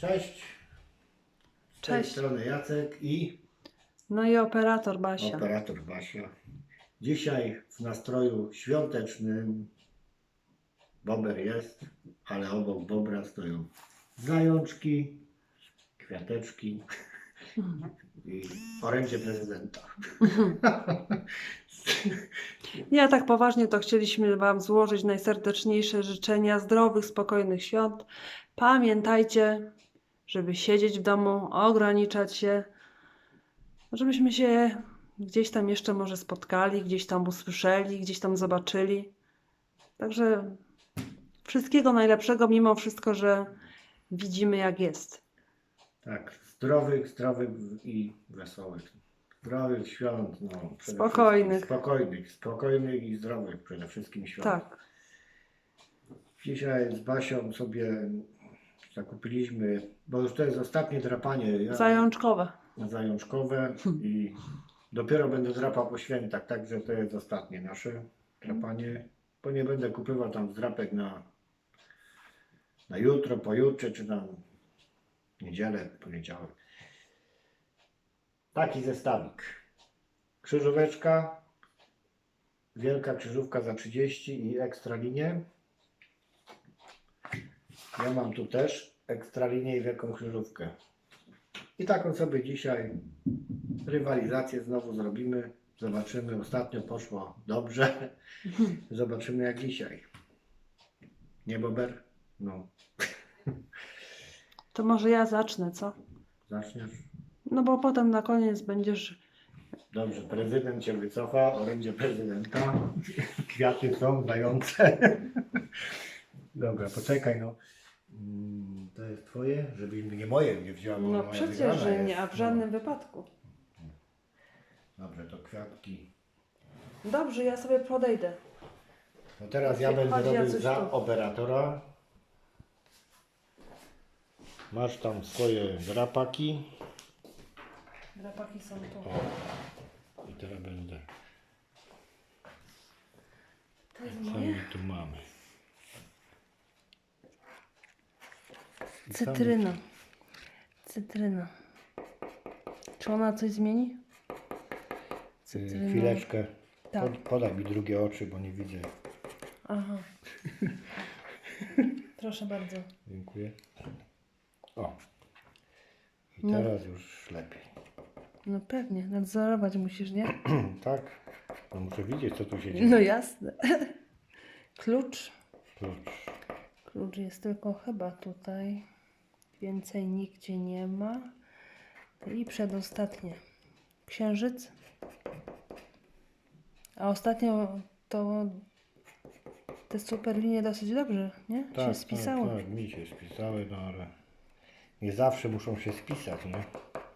Cześć. Z tej Cześć. strony Jacek i No i operator Basia. operator Basia. Dzisiaj w nastroju świątecznym bober jest, ale obok bobra stoją zajączki, kwiateczki i orędzie prezydenta. Ja tak poważnie to chcieliśmy Wam złożyć najserdeczniejsze życzenia zdrowych, spokojnych świąt. Pamiętajcie, żeby siedzieć w domu, ograniczać się, żebyśmy się gdzieś tam jeszcze może spotkali, gdzieś tam usłyszeli, gdzieś tam zobaczyli. Także wszystkiego najlepszego, mimo wszystko, że widzimy jak jest. Tak, zdrowych, zdrowych i wesołych. Zdrowych świąt, no. Spokojnych. Spokojnych, spokojnych i zdrowych przede wszystkim świąt. Tak. Dzisiaj z Basią sobie zakupiliśmy, bo już to jest ostatnie drapanie ja, Zajączkowe. zajączkowe i dopiero będę drapał po świętach, także to jest ostatnie nasze drapanie, bo nie będę kupywał tam zdrapek na, na jutro, pojutrze, czy tam niedzielę, poniedziałek. Taki zestawik. Krzyżóweczka, wielka krzyżówka za 30 i ekstra linie. Ja mam tu też ekstra linię i wielką krzyżówkę. I taką sobie dzisiaj rywalizację znowu zrobimy. Zobaczymy. Ostatnio poszło dobrze. Zobaczymy jak dzisiaj. Nie Bober? No. To może ja zacznę, co? Zaczniesz? No bo potem na koniec będziesz Dobrze, prezydent się wycofa, orędzie prezydenta. Kwiaty są dające. Dobra, poczekaj no. Mm, To jest twoje, żebyś nie moje nie wzięła. bo No moja przecież, wygrana że nie, a w żadnym wypadku. No. Dobrze, to kwiatki. Dobrze, ja sobie podejdę. No teraz ja będę robił Jacuś, za tu. operatora. Masz tam swoje drapaki. Drapaki są tu. I teraz będę. To jest Co moje? my tu mamy? I tam Cytryna. Cytryna. Czy ona coś zmieni? Y, Cytryna. Chwileczkę. Tak. Pod, podaj mi drugie oczy, bo nie widzę. Aha. Proszę bardzo. Dziękuję. O. I No. teraz już lepiej. No pewnie, nadzorować musisz, nie? tak? No muszę widzieć, co tu się dzieje. No jasne. Klucz. Klucz. Klucz jest tylko chyba tutaj. Więcej nigdzie nie ma. I przedostatnie. Księżyc. A ostatnio to te super linie dosyć dobrze, nie? Tak, się spisało. tak, tak, mi się spisały, no ale nie zawsze muszą się spisać, nie?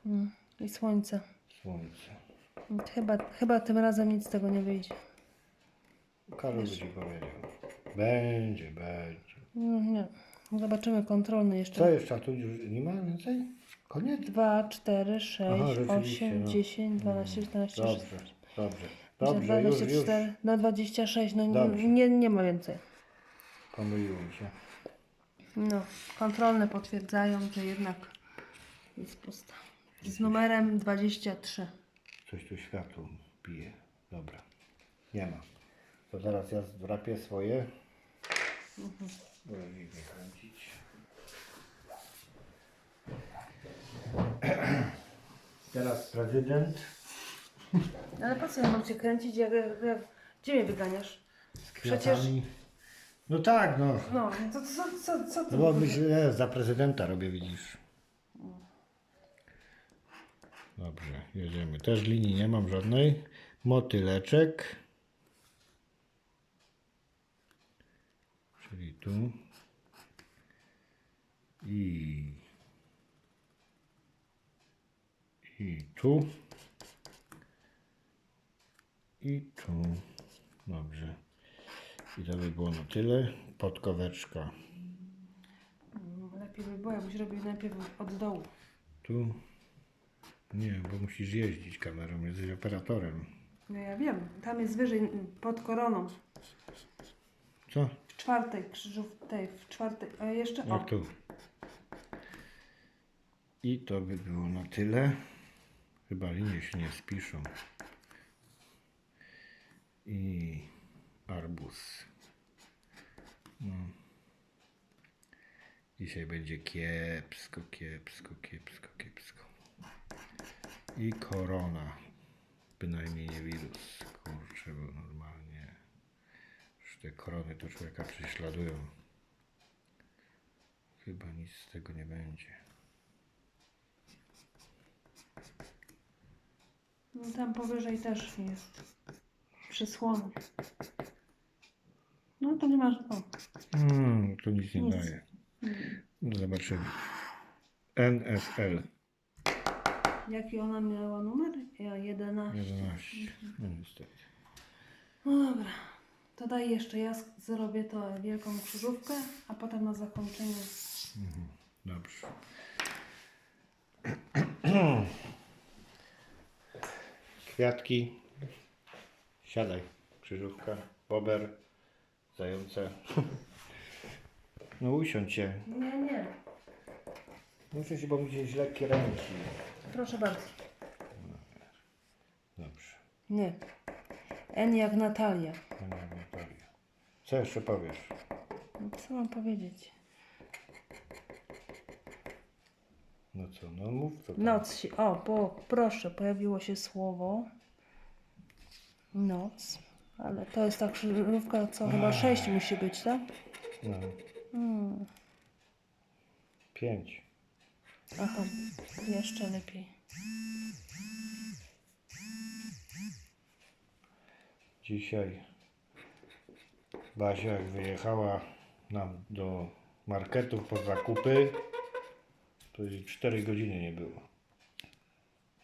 Mm, I słońce. Słońce. Chyba, chyba tym razem nic z tego nie wyjdzie. Karol by ci powiedział. Będzie, będzie. No, nie. Zobaczymy kontrolny jeszcze. Co jeszcze? A tu już nie ma więcej? Koniec? 2, 4, 6, Aha, rzeczywiście, 8, no. 10, 12, 14, Dobrze, 16. dobrze. Dobrze, już, już 24, no 26, no Dobrze. nie, nie ma więcej. pomyliłem się. No, kontrolne potwierdzają, że jednak jest pusta. Z numerem 23. Coś tu światło bije. Dobra. Nie ma. To teraz ja zdrapię swoje. Będę ich kręcić. Teraz prezydent Ale po co ja mam cię kręcić, jak, jak, gdzie mnie wyganiasz? z Przecież- kwiatami. No tak, no. No, to co, co, co? No bo myślę, za prezydenta robię, widzisz. Dobrze, jedziemy. Też linii nie mam żadnej. Motyleczek. Czyli tu. I. I tu. I tu. Dobrze. I to by było na tyle. Podkoweczka. Lepiej by było, jakbyś robił najpierw od dołu. Tu. Nie, bo musisz jeździć kamerą, jesteś operatorem. No ja wiem, tam jest wyżej, pod koroną. Co? Czwartej krzyżów, tej, w czwartej, a jeszcze o. Jak tu? I to by było na tyle. Chyba linie się nie spiszą. I arbuz. No. Dzisiaj będzie kiepsko, kiepsko, kiepsko, kiepsko. I korona. Bynajmniej nie wirus. Kurczę, bo normalnie. Korony to człowieka prześladują. Chyba nic z tego nie będzie. No tam powyżej też jest przysłony. No to nie masz. O. Hmm, to nic nie Nic. daje. Mm. No zobaczymy. NFL Jaki ona miała numer? Ja 11. 11. No niestety. No dobra. To daj jeszcze ja zrobię to wielką krzyżówkę, a potem na zakończenie. Dobrze. Kwiatki. Siadaj. Krzyżówka. Bober. Zające. No usiądź się. Nie, nie. Muszę się, bo mi się źle kręci. Proszę bardzo. Dobrze. Nie. N jak Natalia. Pani Natalia. Co jeszcze powiesz? Co mam powiedzieć? No co, no mów tam. Noc się. O, po, proszę, pojawiło się słowo. Noc. Ale to jest ta krzyżówka, co chyba 6 musi być, tak? No. Hmm. Pięć. Aha, jeszcze lepiej. Dzisiaj Basia jak wyjechała nam do marketu po zakupy, to jej 4 godziny nie było.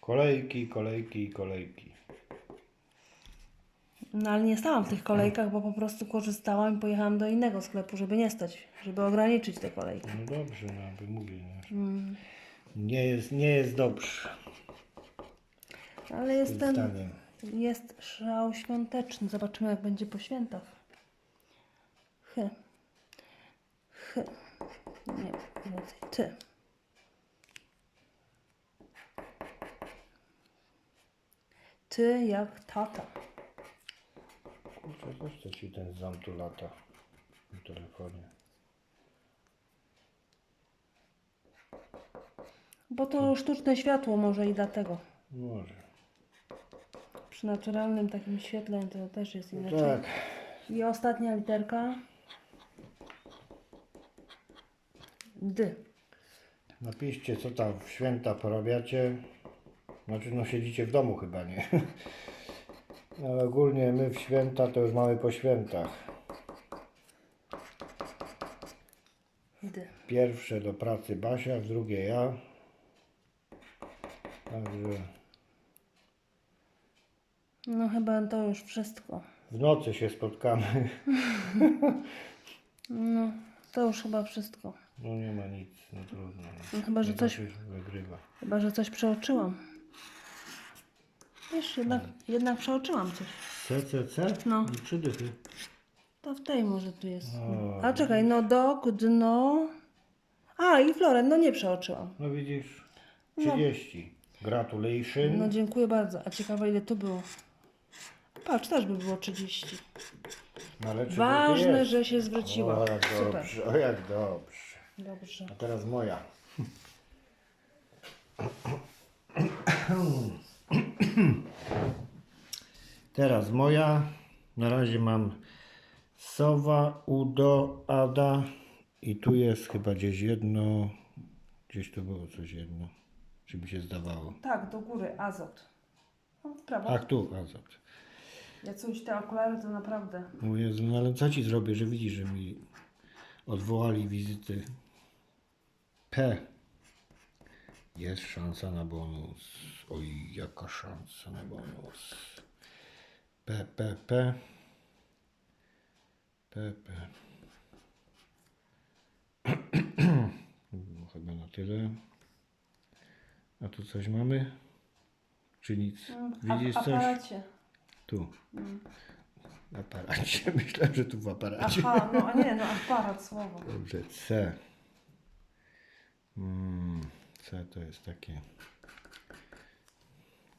Kolejki, kolejki, kolejki. No ale nie stałam w tych kolejkach, bo po prostu korzystałam i pojechałam do innego sklepu, żeby nie stać, żeby ograniczyć te kolejki. No dobrze, no aby mówię. Nie, Mm. nie, jest, nie jest dobrze. Ale tym jest ten, zdaniem. jest szał świąteczny. Zobaczymy jak będzie po świętach. Chy. Chy. Nie, więcej. Ty. Ty jak tata. Kurczę, to ci ten zam tu lata w telefonie. Bo to sztuczne światło może i dlatego. Może. Przy naturalnym takim świetle to też jest inaczej. Tak. I ostatnia literka. D. Napiszcie, co tam w święta porabiacie. Znaczy, no siedzicie w domu chyba, nie? Ale ogólnie my w święta to już mamy po świętach. D. Pierwsze do pracy Basia, w drugie ja. Także No chyba to już wszystko. w nocy się spotkamy. No, to już chyba wszystko. No nie ma nic, no trudno. No, chyba, że coś- zawsze wygrywa. Chyba, że coś przeoczyłam. Wiesz, jednak, jednak przeoczyłam coś. CCC? No. Trzy dychy. To w tej może tu jest. O. A czekaj, no dok, dno. A, i Floren, no nie przeoczyłam. No widzisz, 30. Gratulation. No dziękuję bardzo. A ciekawe ile tu było. Patrz, też by było 30. No, ale czy Ważne, jest? że się zwróciła. O, jak Super. dobrze, o jak dobrze. Dobrze. A teraz moja. Teraz moja. Na razie mam sowa, udo, ada i tu jest chyba gdzieś jedno. Gdzieś tu było coś jedno. Czy mi się zdawało? Tak, do góry, azot. No, w prawo. Ach, tu azot. Ja coś te okulary to naprawdę. O Jezu, no ale co ci zrobię, że widzisz, że mi odwołali wizyty. P. Jest szansa na bonus. Oj, jaka szansa na bonus. P, P, P. P, P. No, chyba na tyle. A tu coś mamy? Czy nic? Widzisz w coś? aparacie. Tu. W aparacie. Myślę, że tu w aparacie. Aha, no a nie, no aparat słowo. Dobrze, C. Mm, C to jest takie.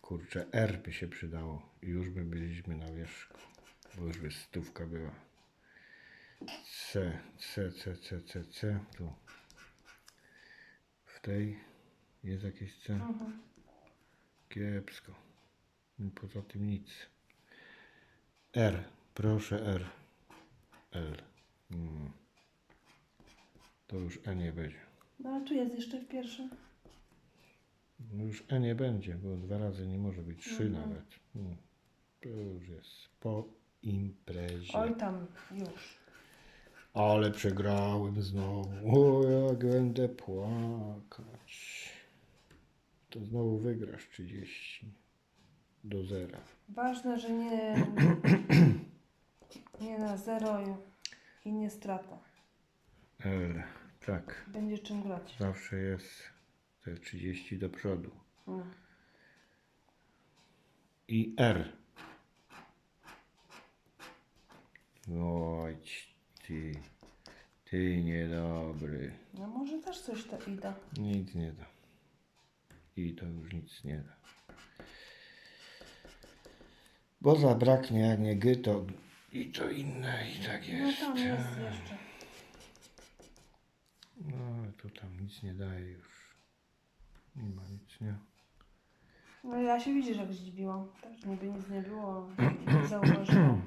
Kurczę, R by się przydało. Już by byliśmy na wierzchu. Bo już by stówka była. C, C, C, C, C, C. Tu. W tej jest jakieś C. Mhm. Kiepsko. No Poza tym nic. R. Proszę R. L. Mm. To już E nie będzie. No ale tu jest jeszcze w pierwszym. No już E nie będzie, bo dwa razy nie może być trzy Mhm. nawet. Mm. To już jest po imprezie. Oj tam, już. Ale przegrałem znowu. O, jak będę płakać. To znowu wygrasz 30 do zera. Ważne, że nie, nie na zero i, nie strata. L. Tak. Będzie czym grać. Zawsze jest te 30 do przodu. I R. Oj, ty. Ty niedobry. No może też coś to ida. Nic nie da. I to już nic nie da. Bo zabraknie, jak nie gy, to i to inne, i tak No jest. tam jest jeszcze. No, ale to tam nic nie daje już. Nie ma nic, nie? No ja się widzisz jak zdziwiłam. Też niby nic nie było. Nie zauważyłam.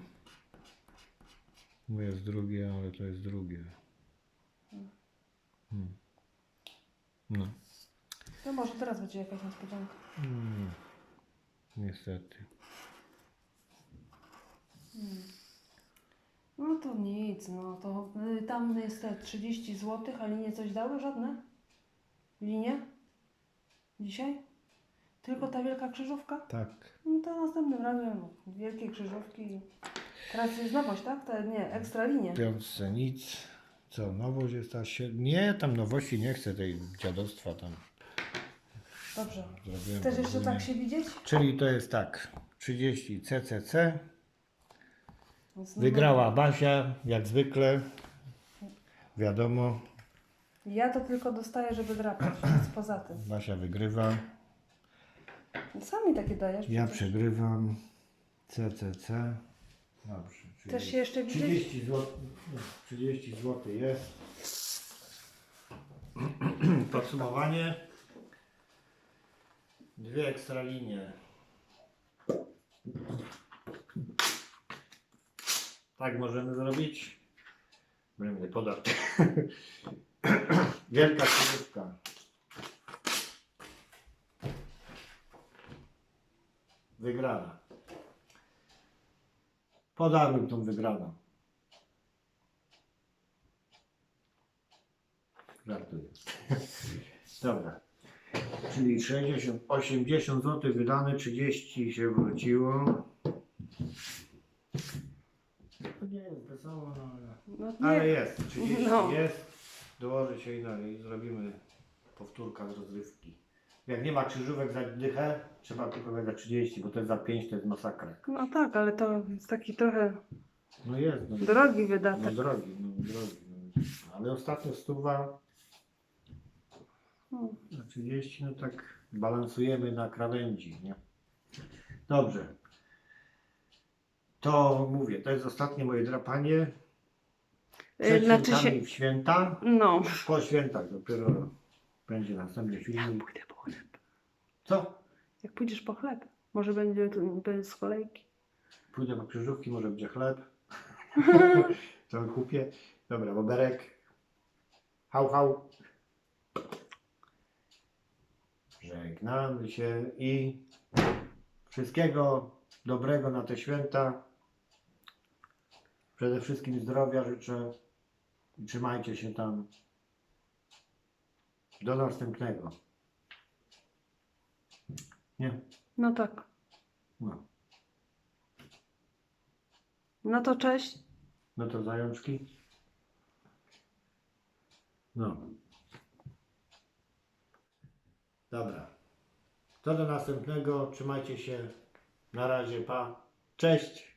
Bo jest drugie, ale to jest drugie. Hmm. No. No może teraz będzie jakaś niespodzianka. Mm. Niestety. No to nic, no to y, tam jest te 30 zł, a linie coś dały? Żadne? Linie? Dzisiaj? Tylko ta wielka krzyżówka? Tak. No to następnym razem wielkie krzyżówki. Teraz jest nowość, tak? To nie, ekstra linie. Piątce nic. Co, nowość jest ta się... Nie, tam nowości nie chcę, tej dziadostwa tam Dobrze. zrobiłem. Chcesz jeszcze tak się widzieć? Czyli to jest tak. 30 CCC. Wygrała Basia, jak zwykle. Wiadomo, Ja to tylko dostaję, żeby drapać, nic poza tym. Basia wygrywa. Sami takie dajesz. Ja przecież. przegrywam. CCC. Dobrze. czyli Chcesz się jeszcze widzieć? 30 zł. 30 zł jest. Podsumowanie. Dwie ekstra Tak możemy zrobić. Będę podał. Wielka krzyżówka. Wygrana. Podarłem tą wygraną. Żartuję. Dobra. Czyli 60, 80 zł wydane, 30 się wróciło. To no ale... No nie. Ale jest, 30 No. jest. Dołoży się i, zrobimy powtórka z rozrywki. Jak nie ma krzyżówek za dychę, trzeba kupować za 30, bo to jest za 5 to jest masakra. No tak, ale to jest taki trochę No jest, no, drogi no wydatek. drogi, no drogi. No. Ale ostatnio stuwa No. na 30, no tak balansujemy na krawędzi, nie? Dobrze. To mówię, to jest ostatnie moje drapanie. Przed Y, Znaczy się. świętami w święta. No. Po świętach dopiero będzie następny film. Pójdę po chleb. Co? Jak pójdziesz po chleb, może będzie tu bez kolejki. Pójdę po krzyżówki, może będzie chleb. to kupię. Dobra, boberek. Hał, hał. Żegnamy się i wszystkiego dobrego na te święta. Przede wszystkim zdrowia życzę i trzymajcie się tam. Do następnego. Nie? No tak. No. No to cześć. No to zajączki. No. Dobra. To do następnego. Trzymajcie się. Na razie. Pa. Cześć.